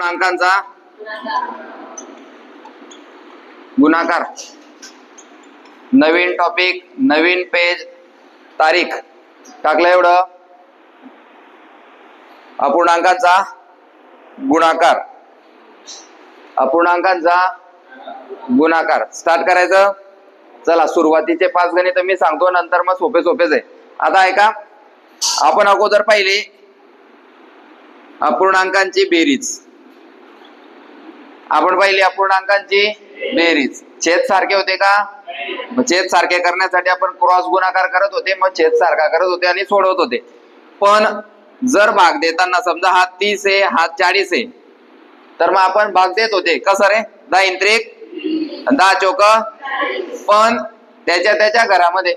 पूर्णांकांचा गुणाकार. नवीन टॉपिक नवीन पेज तारीख. टाकलं एवढं? अपूर्णांकांचा गुणाकार. अपूर्णांकांचा गुणाकार. स्टार्ट करायचं? चला सुरुवातीचे पाच गणित मी सांगतो नंतर मग सोपे सोपेच आहे. आता ऐका आपण अगोदर पाहिले अपूर्णांकांची बेरीज. आपण पाहिली अपूर्णांकांची बेरीज. छेद सारखे होते का? छेद सारखे करण्यासाठी आपण क्रॉस गुणाकार करत होते मग छेद सारखा करत होते आणि सोडवत होते. पण जर भाग देताना समजा हा तीस आहे हा चाळीस आहे तर मग आपण भाग देत होते. कसं रे? दहा इंत्रिक दहा चोक पण त्याच्या त्याच्या घरामध्ये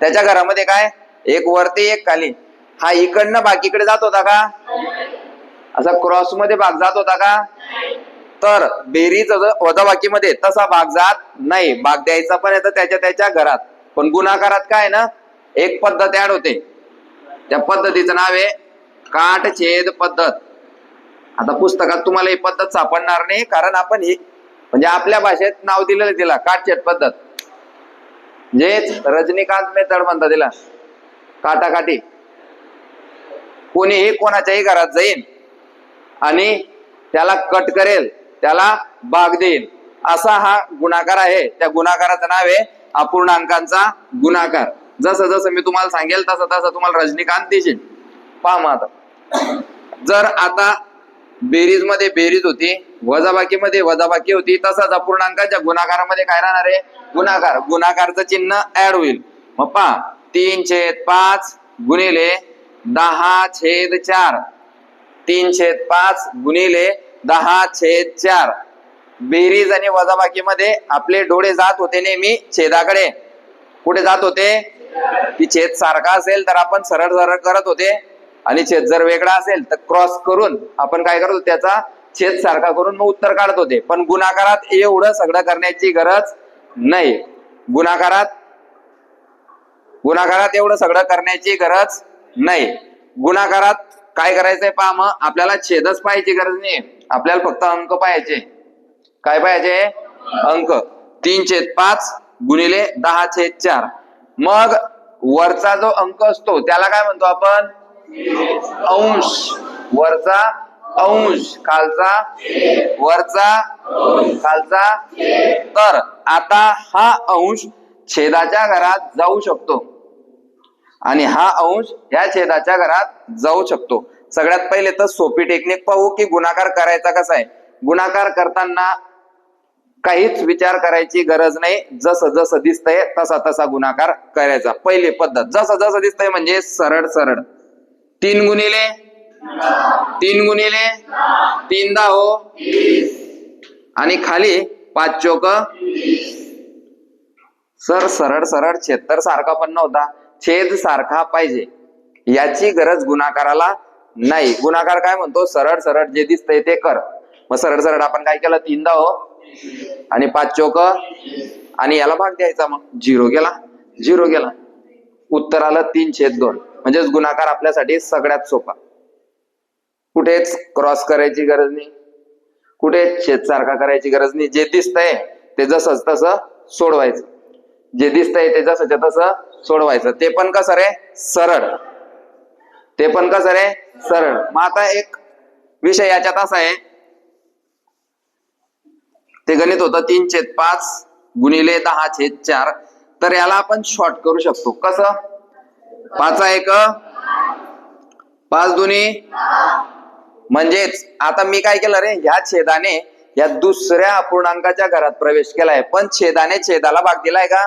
त्याच्या घरामध्ये काय? एक वरती एक खाली. हा इकडनं बाकीकडे जात होता का? असा क्रॉसमध्ये भाग जात होता का? तर बेरीज वजाबाकीमध्ये तसा भाग जात नाही. भाग द्यायचा पण येतं त्याच्या त्याच्या घरात. पण गुणाकारात काय ना? एक पद्धत ऍड होते. त्या पद्धतीचं नाव आहे काट छेद पद्धत. आता पुस्तकात तुम्हाला ही पद्धत सापडणार नाही कारण आपण ही म्हणजे आपल्या भाषेत नाव दिलेलं तिला काटछेद पद्धत. म्हणजेच रजनीकांत मेथड म्हणतात तिला. काटाकाटी कोणीही कोणाच्याही घरात जाईन आणि त्याला कट करेल त्याला भाग देईल. असा हा गुणाकार आहे. त्या गुणाकाराचं नाव आहे अपूर्णांकांचा गुणाकार. जसं जसं मी तुम्हाला सांगेल तसं तसं तुम्हाला रजनीकांत दिसेल. पहा मग आता. जर आता बेरीजमध्ये बेरीज होती वजाबाकी मध्ये वजाबाकी होती तसाच अपूर्णांकाच्या गुणाकारामध्ये काय राहणार आहे? गुणाकार. गुणाकारचं चिन्ह ऍड होईल. मग पहा. तीन छेद पाच गुणिले दहा छेद चार. तीन छेद पाच गुणिले दहा छेद चार. बेरीज आणि वजाबाकीमध्ये आपले डोळे जात होते नेहमी छेदाकडे. कुठे जात होते? की छेद सारखा असेल तर आपण सरळ सरळ करत होते. आणि छेद जर वेगळा असेल तर क्रॉस करून आपण काय करतो त्याचा? छेद सारखा करून मग उत्तर काढत होते. पण गुणाकारात एवढं सगळं करण्याची गरज नाही. गुणाकारात गुणाकारात एवढं सगळं करण्याची गरज नाही. गुणाकारात काय करायचंय पहा मग? आपल्याला छेदच पाहायची गरज नाही आपल्याला फक्त अंक पाहायचे. काय पाहिजे अंक. तीन छेद पाच गुणिले दहा छेद चार. मग वरचा जो अंक असतो त्याला काय म्हणतो आपण? अंश. वरचा अंश. खालचा? वरचा? खालचा? तर आता हा अंश छेदाच्या घरात जाऊ शकतो. आणि हा अंश ह्या छेदाच्या घरात जाऊ शकतो. सगळ्यात पहिले तर सोपी टेक्निक पाहू की गुणाकार करायचा कसा आहे. गुणाकार करताना काहीच विचार करायची गरज नाही. जसं जसं दिसतंय तसा तसा गुणाकार करायचा. पहिली पद्धत जसं जसं दिसतंय म्हणजे सरळ सरळ. तीन गुणिले तीन गुणिले तीनदा हो आणि खाली पाच चोक. सर सरळ सरळ छेत्तर सारखा पण नव्हता. छेद सारखा पाहिजे. याची गरज गुणाकाराला नाही. गुणाकार काय म्हणतो? सरळ सरळ जे दिसतंय ते कर. मग सरळ सरळ आपण काय केलं? तीनदा हो. आणि पाच चोक. आणि याला भाग द्यायचा मग. झिरो गेला. झिरो गेला. उत्तर आलं तीन छेद दोन. म्हणजेच गुणाकार आपल्यासाठी सगळ्यात सोपा. कुठेच क्रॉस करायची गरज नाही. कुठे छेद सारखा करायची गरज नाही. जे दिसतंय ते जसंच तसं सोडवायचं. जे दिसतंय ते जसं तसं सोडवायचं. ते पण कसं रे? सरळ. ते पण कसं रे? सरळ. मग आता एक विषय याच्यात असा आहे. ते गणित होतं तीन छेद पाच गुणिले दहा छेद चार. तर याला आपण शॉर्ट करू शकतो. कसं? पाच एक. पाच दुनी. म्हणजेच आता मी काय केलं रे? ह्या छेदाने या दुसऱ्या अपूर्णांकाच्या घरात प्रवेश केलाय. पण छेदाने छेदाला भाग दिलाय का?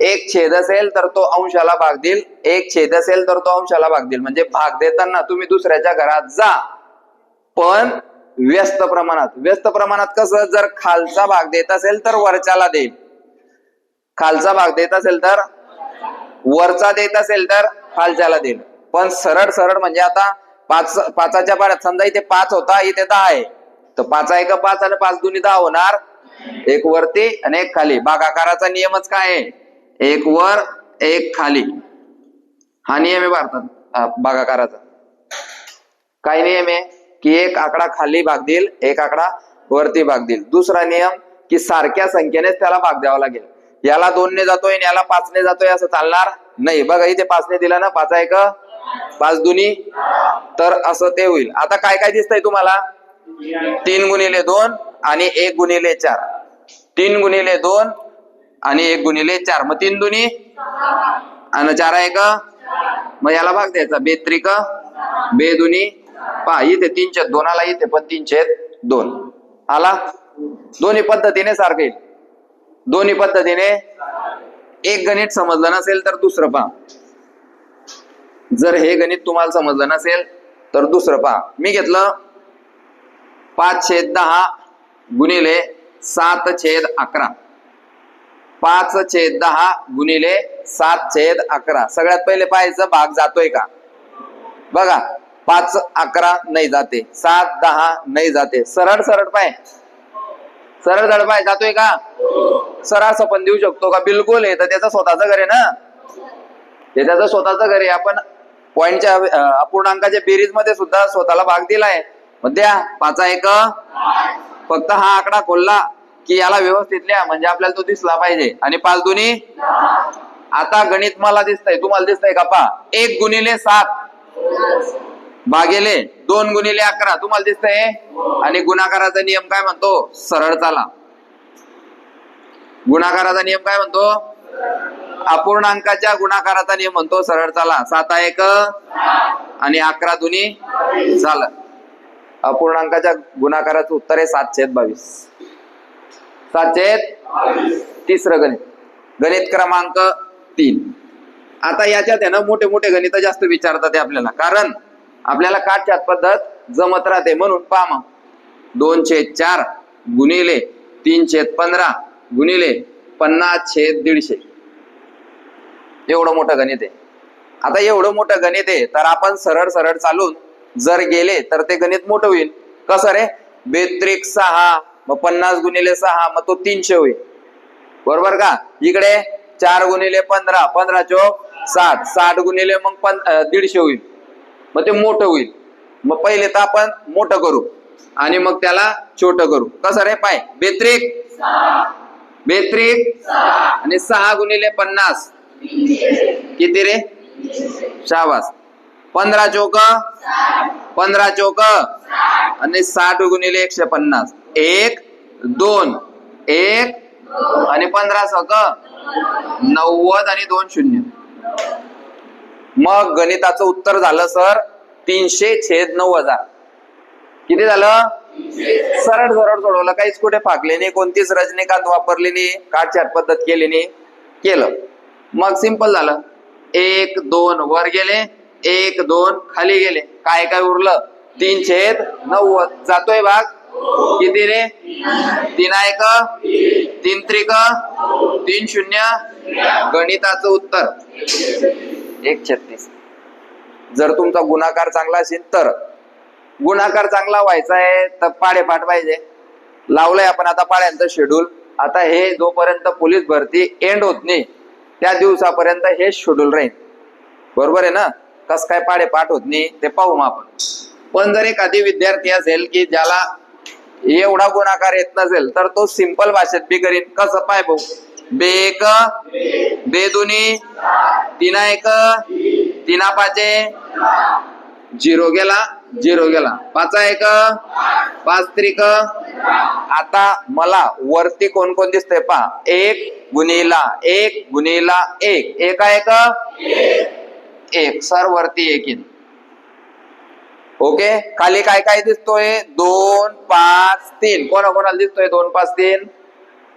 एक छेद असेल तर तो अंशाला भाग देईल. एक छेद असेल तर तो अंशाला भाग देईल. म्हणजे भाग देताना तुम्ही दुसऱ्याच्या घरात जा. पण व्यस्त प्रमाणात. व्यस्त प्रमाणात कसं? जर खालचा भाग देत असेल तर वरच्याला देईल खालचा भाग देत असेल तर वरचा देत असेल तर खालच्याला देईल पण सरळ सरळ म्हणजे आता पाच पाचाच्या पाड्यात समजा इथे पाच होता इथे दहा आहे. तर पाच आहे का पाच आणि पाच दुनी दहा होणार? एक वरती आणि एक खाली. भागाकाराचा नियमच काय आहे? एक वर एक खाली. हा नियम आहे भारतात भागाकाराचा काय नियम आहे? की एक आकडा खाली भाग देईल एक आकडा वरती भाग देईल. दुसरा नियम की सारख्या संख्येनेच त्याला भाग द्यावा लागेल. याला दोनने जातोय आणि याला पाचने जातोय असं चालणार नाही. बघा इथे पाचने दिला ना? पाच आहे का? पाच दुनी तर असं ते होईल. आता काय काय दिसतंय तुम्हाला? तीन गुणिले दोन आणि एक गुणिले चार. तीन गुणिले दोन आणि एक गुणिले चार. मग तीन दुनी आणि चार आहे का? मग याला भाग द्यायचा. बेत्रिक बेदुनी पहा इथे तीनशे दोनाला इथे पण तीनशे दोन. आला? दोन्ही पद्धतीने सारखे दोन्ही पद्धतीने एक गणित समजलं नसेल तर दुसरं पहा. जर हे गणित तुम्हाला समजलं नसेल तर दुसरं पहा. मी घेतलं पाच छेद दहा गुणिले सात छेद अकरा. पाच छेद दहा गुणिले सात छेद अकरा. सगळ्यात पहिले पाहायचं भाग जातोय का? बघा पाच अकरा नाही जाते. सात दहा नाही जाते. सरळ सरळ पाय. सरळ सरळ पाय. जातोय का? सरळ सपन देऊ शकतो का? बिलकुल. आहे तर त्याचं स्वतःचं घर आहे ना? ते त्याचं स्वतःचं घर आहे. आपण पॉईंटच्या अपूर्णांकाच्या बेरीजमध्ये सुद्धा स्वतःला भाग दिलाय. मग द्या पाचा एक. फक्त हा आकडा खोलला की याला व्यवस्थित लिहा म्हणजे आपल्याला तो दिसला पाहिजे. आणि पाच दोन्ही आता गणित मला दिसतंय तुम्हाला दिसतंय का पा? एक गुणिले सात. भागेले दोन गुणिले अकरा. तुम्हाला दिसतंय? आणि गुणाकाराचा नियम काय म्हणतो? सरळ चाला गुणाकाराचा नियम काय म्हणतो? अपूर्णांकाच्या गुणाकाराचा नियम म्हणतो सरळ चाला सात एक. आणि अकरा दुनी झालं. अपूर्णांकाच्या गुणाकाराचं उत्तर आहे सातशे बावीस. सातशे तिसरं गणित. गणित क्रमांक तीन. आता याच्यात आहे ना मोठे मोठे गणित जास्त विचारतात आपल्याला. कारण आपल्याला काठच्यात पद्धत जमत राहते. म्हणून पहा मग. दोन छेद चार गुणिले तीन छेद पंधरा गुणिले पन्नास छेद दीडशे. एवढं मोठं गणित आहे. आता एवढं मोठं गणित आहे तर आपण सरळ सरळ चालून जर गेले तर ते गणित मोठं होईल. कसं रे? बेत्रिक सहा मग पन्नास गुणिले सहा मग तो तीनशे होईल. बरोबर का? इकडे चार गुणिले पंधरा पंधरा चोक साठ. साठ गुणिले मग पन दीडशे होईल. मग ते मोठं होईल. मग पहिले तर आपण मोठं करू आणि मग त्याला छोट करू. कसं रे? पाय. बेत्रिक बेत्रिक आणि सहा गुणिले पन्नास. किती रे? शाबास. पंधरा चौक पंधरा चौक आणि साठ गुणिले एकशे पन्नास. एक दोन एक आणि पंधरा सक नव्वद आणि दोन शून्य. मग गणिताचं उत्तर झालं सर तीनशे छेद नऊ हजार. किती झालं? सरळ सरळ सोडवलं. काहीच कुठे फाकले नाही कोणतीच रजनीकांत वापरली नाही काटछाट पद्धत केली नाही केलं. मग सिंपल झालं. एक दोन वर गेले. एक दोन खाली गेले. काय काय उरलं? तीन छेद नव्वद. जातोय भाग? किती रे? तीन एक तीन त्रिक? तीन शून्य? गणिताचं उत्तर. एक छत्तीस. जर तुमचा गुणाकार चांगला असेल तर. गुणाकार चांगला व्हायचा आहे तर पाडे पाठ पाहिजे. लावलंय आपण आता पाड्यांचं शेड्यूल आता हे जोपर्यंत पोलीस भरती एंड होत नाही त्या दिवसापर्यंत हे शेड्यूल राहील. बरोबर आहे ना? कस काय पाडे पाठ होत नाही ते पाहू मग आपण. पण जर एखादी विद्यार्थी असेल की ज्याला एवढा गुणाकार येत नसेल तर तो सिंपल भाषेत बी करीन. कसं पाय भाऊ? बे एक बे दोन्ही तिना एक तिना पाचे झिरो गेला झिरो गेला. पाचा एक पाच त्रिक. आता मला वरती कोण कोण दिसतंय पहा. एक गुणिला एक गुणिला एक. एका एक? एक सर वरती एक येईल. ओके खाली काय काय दिसतोय? दोन पाच तीन. कोणा कोणाला दिसतोय दोन पाच तीन?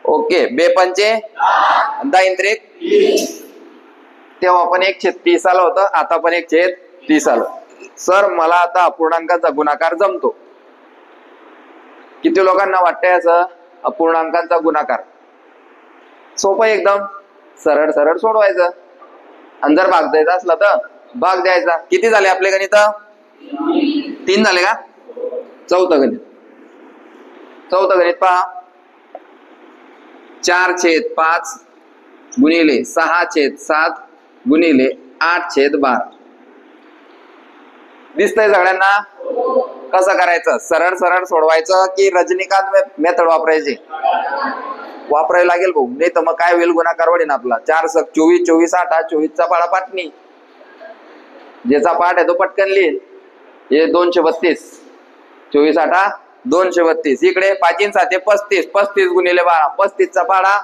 ओके बेपंचे पंचे? तेव्हा पण एक छेद तीस आलं होतं आता पण एक छेद तीस आलं. सर मला आता अपूर्णांकाचा गुणाकार जमतो. किती लोकांना वाटतंय असं अपूर्णांकांचा गुणाकार. सोपं एकदम. सरळ सरळ सोडवायचं. आणि जर भाग द्यायचा असला तर भाग द्यायचा. किती झाले आपले गणित? तीन झाले का? चौथं गणित. चौथं गणित पहा. चार छेद पाच गुणिले सहा छेद सात गुणिले आठ छेद बारा. दिसतंय सगळ्यांना? कसं करायचं? सरळ सरळ सोडवायचं की रजनीकांत मेथड वापरायची? वापरावी लागेल भाऊ. नाही तर मग काय होईल गुन्हा कारवाडी ना आपला? चार सक चोवीस चोवीस आठ चोवीसचा पाडा पाटणी. ज्याचा पाठ आहे तो पटकन लिहिल हे दोनशे बत्तीस. चोवीस आठा दोनशे बत्तीस. इकडे पाचीन साते पस्तीस. पस्तीस गुणिले बारा. पस्तीसचा पाडा.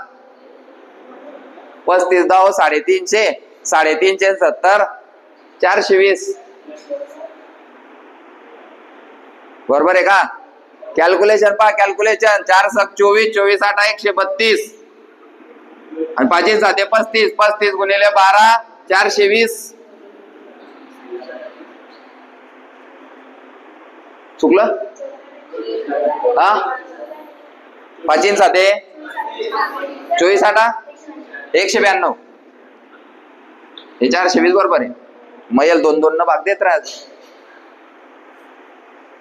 पस्तीस दहा साडेतीनशे. साडेतीनशे सत्तर. चारशे वीस. बरोबर आहे का? कॅल्क्युलेशन पहा कॅल्क्युलेशन चार सक चोवीस चोवीस आठ एकशे बत्तीस. आणि पाचशे साते पस्तीस. पस्तीस गुणिले बारा चारशे वीस. चुकलं? हा? पाचीन साते चोवीस आठ एकशे ब्याण्णव. हे चारशे वीस बरोबर आहे. मयल दोन दोन न भाग देत राहत.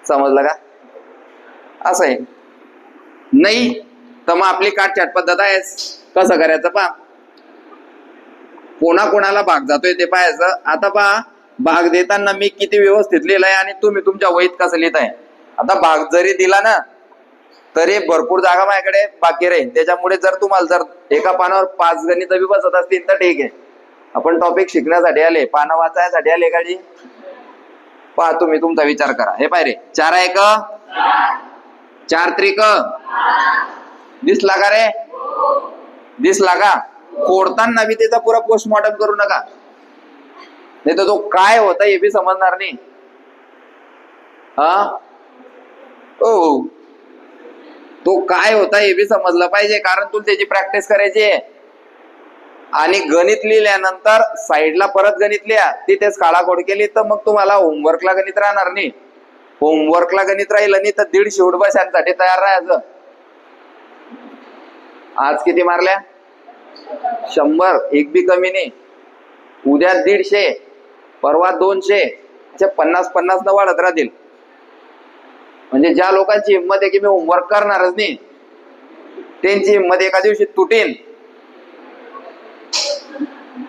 समजलं का? असं आहे. नाही तर मग आपली काटछाट पद्धत आहेच कसं करायचं पा कोणा कोणाला भाग जातोय ते पाहायचं. आता पहा भाग देताना मी किती व्यवस्थित लिहिलंय आणि तुम्ही तुमच्या वहीत कसं लिहिताय. आता भाग जरी दिला ना तरी भरपूर जागा माझ्याकडे बाकी राहील. त्याच्यामुळे जर तुम्हाला जर एका पानावर पाच गणित बी बसत असतील तर ठीक आहे. आपण टॉपिक शिकण्यासाठी आले. पानं वाचायसाठी आले गाडी पहा तुम्ही तुमचा विचार करा. हे पाहिजे चार आहे का? चार त्रिक. दिसला का रे. दिसला का फोडताना बी त्याचा पुरा पोस्टमॉर्टम करू नका. नाही तर तो काय होता हे बी समजणार नाही. हा? ओ तो काय होता हे बी समजलं पाहिजे कारण तुला त्याची प्रॅक्टिस करायची आहे. आणि गणित लिहिल्यानंतर साईडला परत गणित लिहा. तिथेच काळाकोड केली तर मग तुम्हाला होमवर्कला गणित राहणार नाही. होमवर्कला गणित राहिलं नाही तर दीडशे उडबशांसाठी तयार राहायचं आज किती मारल्या? शंभर. एक बी कमी नाही. उद्या दीडशे. परवा दोनशे. असे पन्नास पन्नास न वाढत राहतील. म्हणजे ज्या लोकांची हिंमत आहे की मी होमवर्क करणारच नाही त्यांची हिंमत एका दिवशी तुटेन.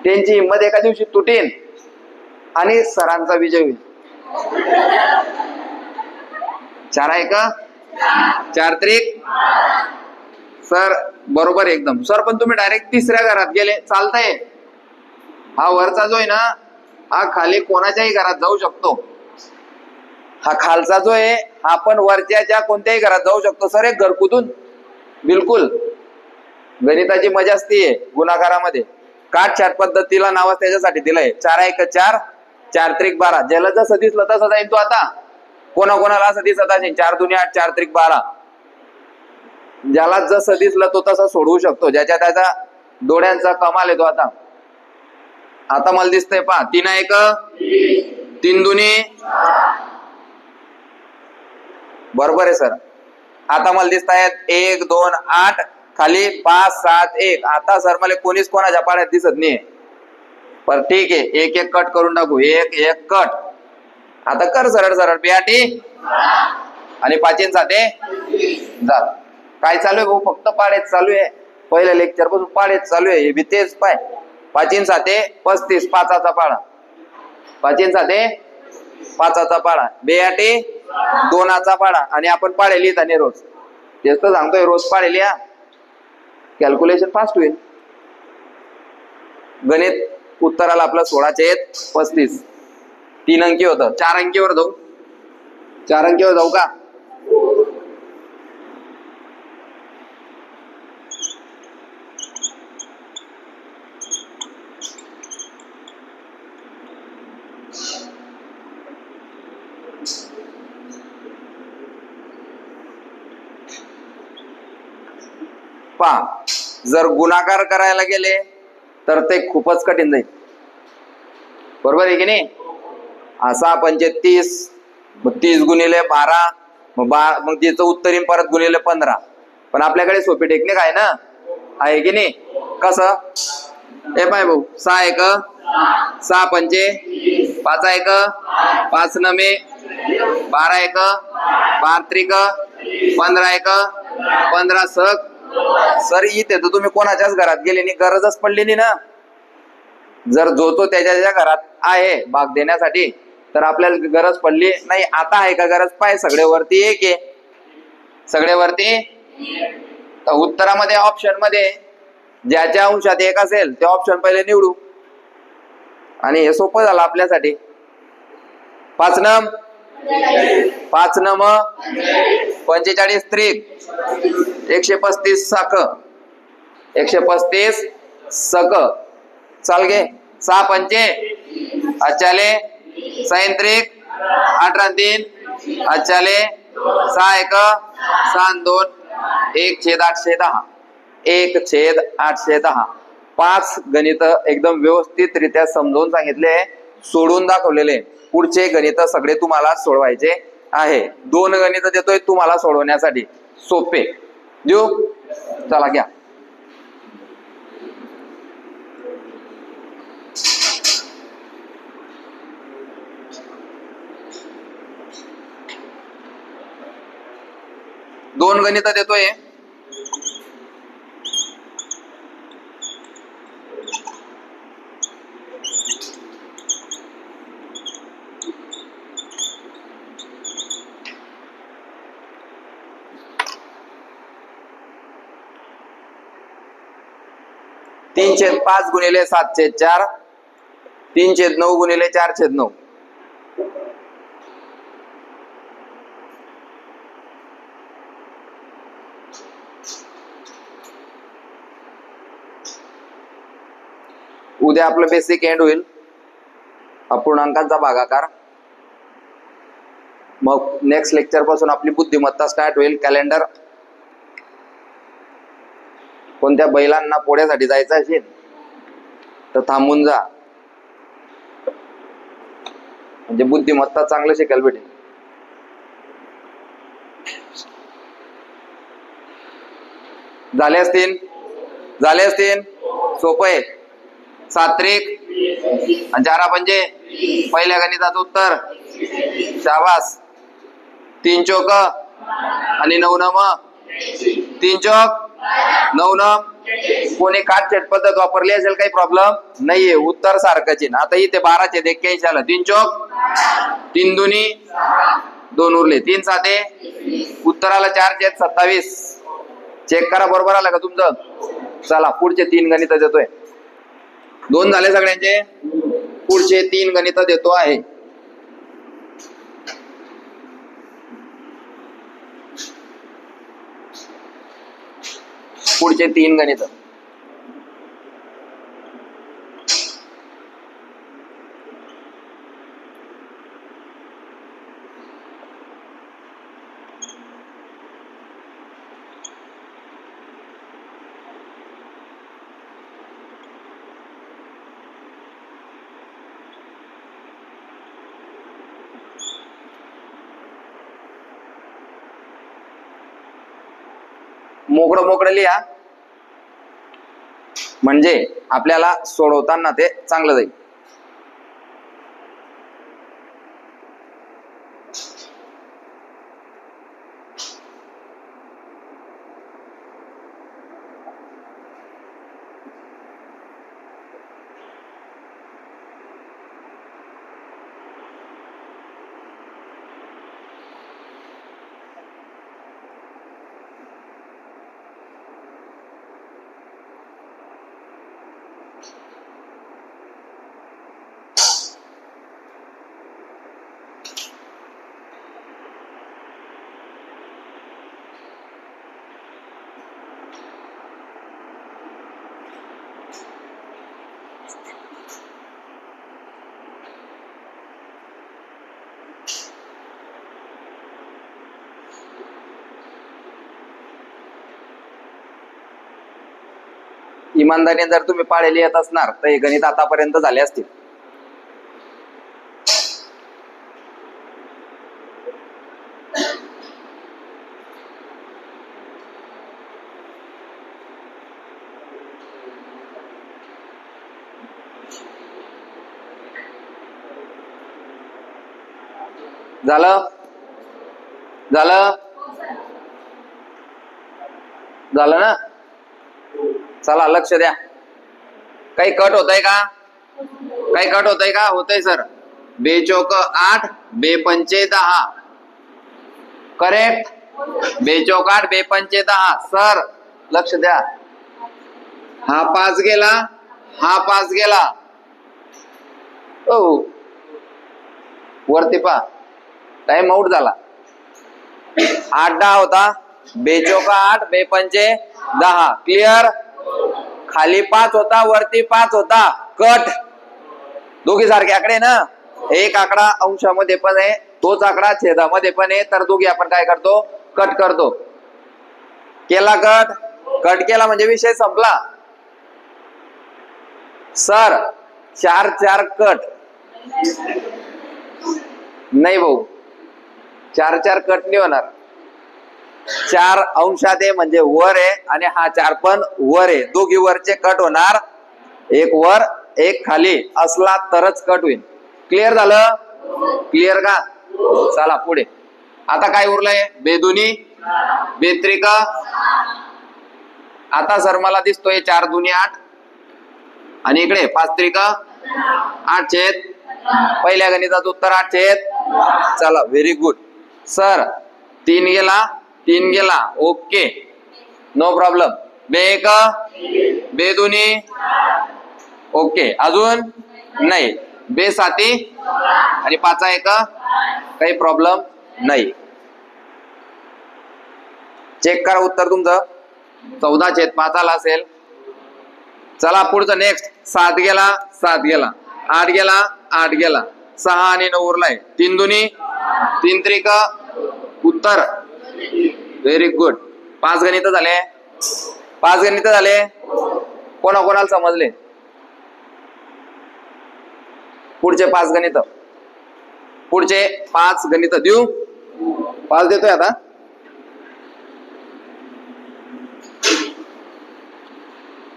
त्यांची हिंमत एका दिवशी तुटेन. आणि सरांचा विजय होईल. चार आहे का? चार त्रिक सर बरोबर एकदम. सर पण तुम्ही डायरेक्ट तिसऱ्या घरात गेले. चालतंय. हा वरचा जो आहे ना हा खाली कोणाच्याही घरात जाऊ शकतो. हा खालचा जो आहे हा पण वरच्याच्या कोणत्याही घरात जाऊ शकतो. सर एक घरकुतून बिलकुल. गणिताची मजा असते आहे गुणाकारामध्ये. काट चार पद्धतीला नावच त्याच्यासाठी दिलंय. चार एक चार? चार त्रिक बारा. ज्याला जसं दिसलं तसं जाईल तो आता. कोणा कोणाला असं दिसत असेल चार दुनी आठ चार त्रिक बारा. ज्याला जसं दिसलं तो तसा सोडवू शकतो. ज्याच्या त्याचा डोळ्यांचा कमाल येतो आता. आता मला दिसतंय पहा तीन एक तीन दुनी. बरोबर आहे सर. आता मला दिसत आहेत एक दोन आठ खाली पाच सात एक. आता सर मला कोणीच कोणाच्या पाण्यात दिसत नाही पर ठीक आहे एक एक कट करून टाकू. एक एक कट. आता कर सरळ सरळ बियाटी. आणि पाचीन साते. जात काय चालू आहे भाऊ? फक्त पाडेच चालू आहे. पहिल्या लेक्चरपासून पाडेच चालू आहे. हे बी तेच पाय. पाचीन साते पस्तीस पाचाचा पाडा पाचीन साते पाचाचा पाडा बेयाटे दोनाचा पाडा आणि आपण पाडे लिहित आणि रोज. तेच तर सांगतोय रोज पाडे लिहा. कॅल्क्युलेशन फास्ट होईल. गणित उत्तराला आपलं सोळाचे आहेत पस्तीस. तीन अंकी होतं. चार अंकीवर जाऊ. चार अंकीवर जाऊ का? पा जर गुणाकार करायला गेले तर ते खूपच कठीण जाईल. बरोबर आहे की नाही? सहा पंचे तीस मग तीस गुणिले बारा मग बा मग तिचं उत्तरीन परत गुणिले पंधरा. पण आपल्याकडे सोपी टेक्निक आहे ना? आहे की नाही? कसं? हे पाय भाऊ सहा एक सहा पंचे पाच एक पाच नमे बारा एक बारा त्रिक पंधरा एक पंधरा सक. सर इथे तर तुम्ही कोणाच्याच घरात गेले नाही गरजच पडली नाही ना? जर जो तो त्याच्या त्याच्या घरात आहे भाग देण्यासाठी तर आपल्याला गरज पडली नाही. आता आहे का गरज? पाय सगळे वरती एक आहे. सगळे वरती तर उत्तरामध्ये ऑप्शनमध्ये ज्याच्या अंशात एक असेल ते ऑप्शन पहिले निवडू. आणि हे सोपं झालं आपल्यासाठी. पाच नम. पाच नम. पंचेचाळीस त्रिक. एकशे पस्तीस साक. एकशे पस्तीस सक. चाल गे. सहा पंचे. अचाले सैंत्रिक अठरा तीन अच्छाले सहा एक सहा दोन एक छेद आठशे दहा. एक छेद आठशे दहा. पाच गणित एकदम व्यवस्थितरित्या समजावून सांगितले सोडून दाखवलेले. पुढचे गणित सगळे तुम्हाला सोडवायचे आहे. दोन गणित देतोय तुम्हाला सोडवण्यासाठी. सोपे. देऊ? चला घ्या. दोन गणित देतोय. तीन छेद पाच गुणिले सातशे चार. तीन छेद नऊ गुणिले चार छेद नऊ. उद्या आपलं बेसिक एंड होईल. अपूर्णांकांचा भागाकार. मग नेक्स्ट लेक्चरपासून आपली बुद्धिमत्ता स्टार्ट होईल. कॅलेंडर कोणत्या बैलांना पोळ्यासाठी जायचं असेल तर थांबून जा. म्हणजे बुद्धिमत्ता चांगलं शिकायला भेटेल. झाले असतील? झाले असतील? सोपं आहे. सात्रिक आणि चारा म्हणजे पहिल्या गणिताचं उत्तर. शाबास. तीन चौक. आणि नऊ नम. तीन चौक. नऊ नम. कोणी काटछेट पद्धत वापरली असेल काही प्रॉब्लेम नाहीये. उत्तर सारखंच ना. आता इथे बाराचे एक्क्याऐंशी आलं. तीन चोक. तीन दुनी. दोन उरले. तीन साते उत्तराला चार चेत सत्तावीस. चेक करा बरोबर आलं का तुमचं? चला पुढचे तीन गणित देतोय. दोन झाले सगळ्यांचे. पुढचे तीन गणित देतो आहे. पुढचे तीन गणित. मोकळं मोकळं लिहा. म्हणजे आपल्याला सोडवताना ते चांगलं जाईल. इमानदारीने जर तुम्ही पाळेली येत असणार तर हे गणित आतापर्यंत झाले असतील. झालं? झालं? झालं ना? चला लक्ष द्या. काही कट होत आहे का? काही कट होत आहे का? होतय सर बे चौक आठ बे पंचे दहा. करेक्ट बे चौक आठ बे पंचे दहा. सर लक्ष द्या. हा पाच गेला हा पाच गेला. ओ वरती पा टाइम आउट झाला. आठ दहा होता. बेचोका आठ बेपंचे दहा. क्लिअर खाली पाच होता वरती पाच होता. कट दोघी सारखे आकडे ना? एक आकडा अंशामध्ये पण आहे तोच आकडा छेदामध्ये पण आहे. तर दोघी आपण काय करतो? कट करतो. केला कट कट केला म्हणजे विषय संपला. सर चार चार कट नाही भाऊ. चार चार कट नाही होणार. चार अंशात आहे म्हणजे वर आहे आणि हा चार पण वर आहे. दोघी वरचे कट होणार. एक वर एक खाली. असला तरच कट होईल. क्लिअर झालं? क्लिअर का? चला पुढे. आता काय उरलंय? बेदुनी बेत्रिका. आता सर मला दिसतोय चार दुनी आठ. आणि इकडे पाच त्रिका आठ छेद. पहिल्या गणिताचं उत्तर आठ छेद. चला व्हेरी गुड सर तीन गेला तीन गेला. ओके. नो प्रॉब्लेम बे एक बे दोन्ही. ओके. अजून? नाही. बे साती. आणि पाचा एक. काही प्रॉब्लेम नाही. चेक करा उत्तर तुमचं. चौदा छेद पाच आला असेल. चला पुढचं नेक्स्ट सात गेला सात गेला. आठ गेला आठ गेला. सहा आणि नऊ उरलाय. तीन दोन्ही. तीन त्रिक उत्तर. व्हेरी गुड पाच गणित झाले. पाच गणित झाले. कोणा कोणाला समजले? पुढचे पाच गणित. पुढचे पाच गणित देऊ. पाच देतोय आता.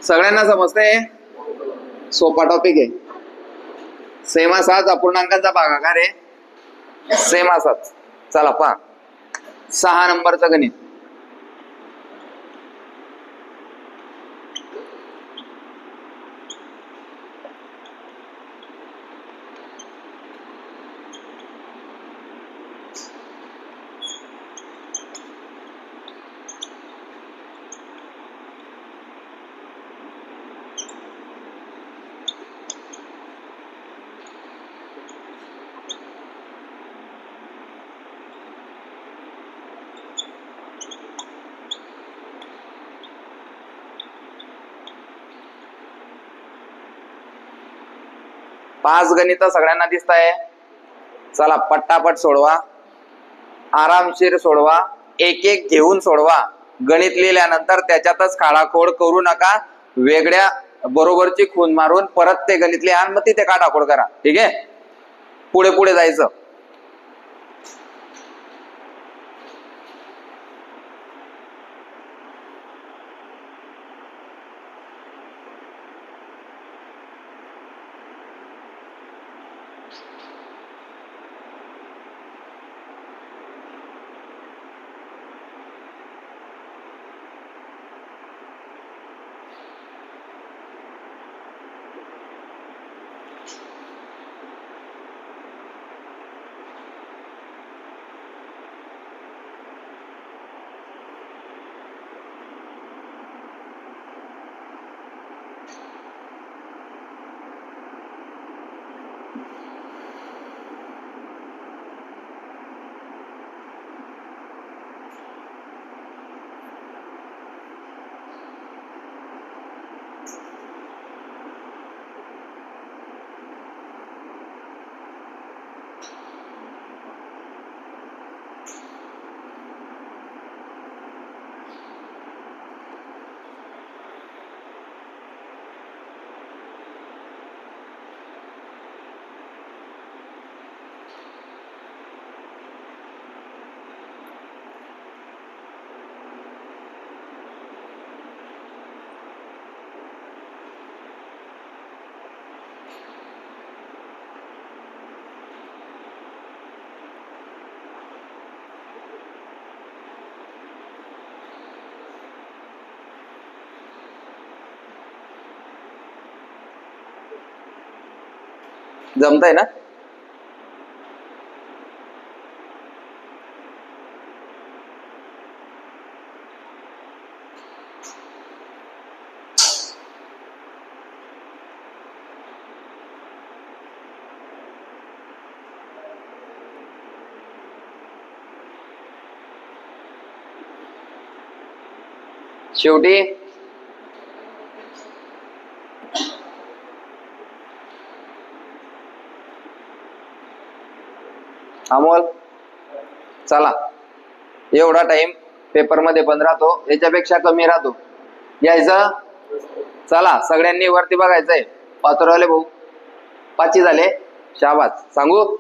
सगळ्यांना समजते सोपा टॉपिक आहे. सेमा सात अपूर्णांकांचा भागाकार आहे. सेम असाच. चला पहा. सहा नंबरचं गणित. पाच गणित सगळ्यांना दिसत आहे चला पट्टापट सोडवा. आरामशीर सोडवा. एक एक घेऊन सोडवा. गणित लिहिल्यानंतर त्याच्यातच खाडाखोड करू नका. वेगळ्या बरोबरची खून मारून परत ते गणित लिहा मग तिथे काटाखोड करा. ठीक आहे? पुढे पुढे जायचं. जमतंय ना शेवटी अमोल चला. एवढा टाइम पेपरमध्ये पण राहतो. याच्यापेक्षा कमी राहतो. यायचं? चला. सगळ्यांनी वरती बघायचंय. पाचोरवाले भाऊ. पाचही झाले. शाबास. सांगू?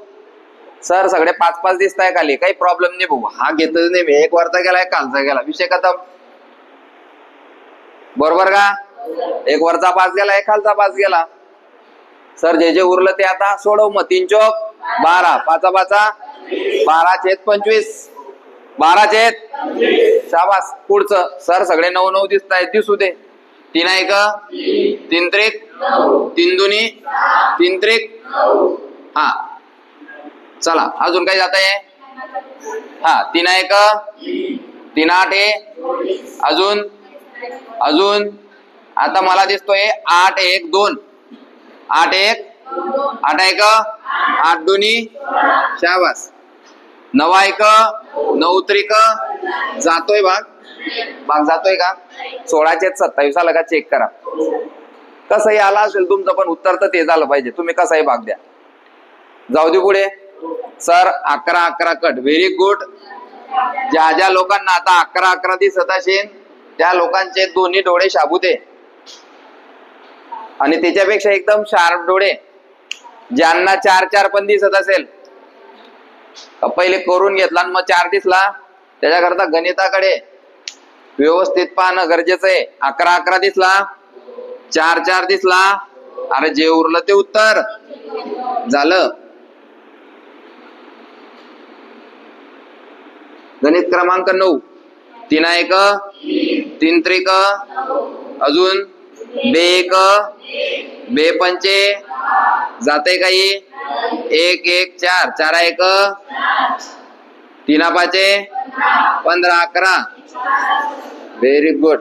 सर सगळे पाच पाच दिसत आहे खाली. काही प्रॉब्लेम नाही भाऊ. हा घेतच नाही मी एक वरचा गेला एक कालचा गेला. विषय खतम. बरोबर का? एक वरचा पास गेला एक खालचा पास गेला. सर जे जे उरलं ते आता सोडव मग. तीन चौक. बारा. पाचा पाचा. बारा छेद पंचवीस. बारा छेद शाबास. पुढचं. सर सगळे नऊ नऊ दिसत आहेत. दिसू दे. तीन एक. तीन त्रिक. तीन दुनी तीन त्रिक. हा. चला. अजून काही जात आहे हा. तीन एक. तीन आठ आहे अजून. अजून. आता मला दिसतोय आठ एक दोन. आठ एक. आठ एक. आठ दोन्ही. शाबास. नवा एक नऊ त्रिक. जातोय भाग. भाग जातोय का? सोळाचे सत्तावीस आला का? चेक करा. कसंही आला असेल तुमचं पण उत्तर तर ते झालं पाहिजे. तुम्ही कसाही भाग द्या. जाऊ दे पुढे. सर अकरा अकरा कट. व्हेरी गुड ज्या ज्या लोकांना आता अकरा अकरा दिसत असेल त्या लोकांचे दोन्ही डोळे शाबूते आणि त्याच्यापेक्षा एकदम शार्प डोळे. ज्यांना चार चार पण दिसत असेल. पहिले करून घेतला आणि मग चार दिसला? त्याच्याकरता गणिताकडे व्यवस्थित पाहणं गरजेचं आहे. अकरा अकरा दिसला. चार चार दिसला. अरे जे उरलं ते उत्तर. झालं. गणित क्रमांक नऊ. तीन एक तीन त्रिक. अजून? बे एक बे पंचे जाते काही? एक एक चार चार एक तीना पाचे पंधरा अकरा. व्हेरी गुड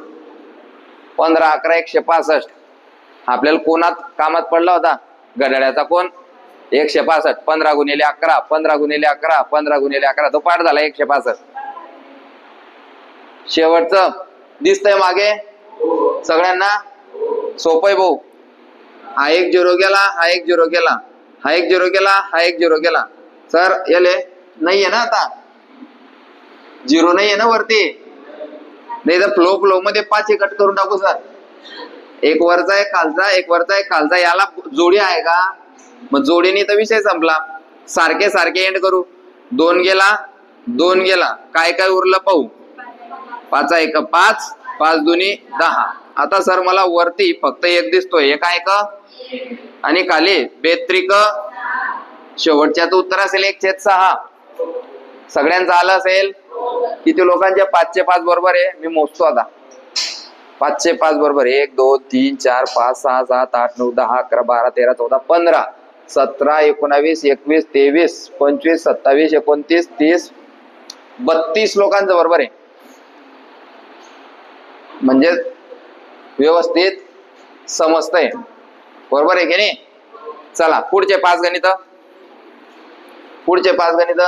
पंधरा अकरा एकशे पासष्ट. आपल्याला कोणात कामात पडला होता? घड्याळ्याचा कोण? एकशे पासष्ट. पंधरा गुणिले अकरा पंधरा गुणिले अकरा पंधरा गुणिले अकरा. तो पाठ झाला एकशे पासष्ट. शेवटचं. दिसतंय मागे? सगळ्यांना? सोपय भाऊ. हा एक झिरो गेला हा एक झिरो गेला हा एक झिरो गेला हा एक झिरो गेला. सर येले नाहीये ना आता? झिरो नाहीये ना वरती? नाही तर फ्लो फ्लो मध्ये पाच हे कट करून टाकू सर. एक वरचा एक खालचा एक वरचा एक खालचा. याला जोडी आहे का? मग जोडीने तर विषय संपला. सारखे सारखे एंड करू. दोन गेला दोन गेला. काय काय उरलं पाहू? पाचा एक पाच. पाच दोन्ही दहा. आता सर मला वरती फक्त एक दिसतोय. एक आहे का? आणि खाली बेत्रिक. शेवटच्याच उत्तर असेल एक छेद सहा. सगळ्यांचं आलं असेल? किती लोकांचे? पाचशे पाच बरोबर आहे. मी मोजतो आता. पाचशे पाच बरोबर एक दोन तीन चार पाच सहा सात आठ नऊ दहा अकरा बारा तेरा चौदा पंधरा. सतरा एकोणावीस एकवीस तेवीस पंचवीस सत्तावीस एकोणतीस तीस बत्तीस लोकांचं बरोबर आहे. म्हणजे व्यवस्थित समजतंय. बरोबर आहे की नाही? चला पुढचे पाच गणित. पुढचे पाच गणित.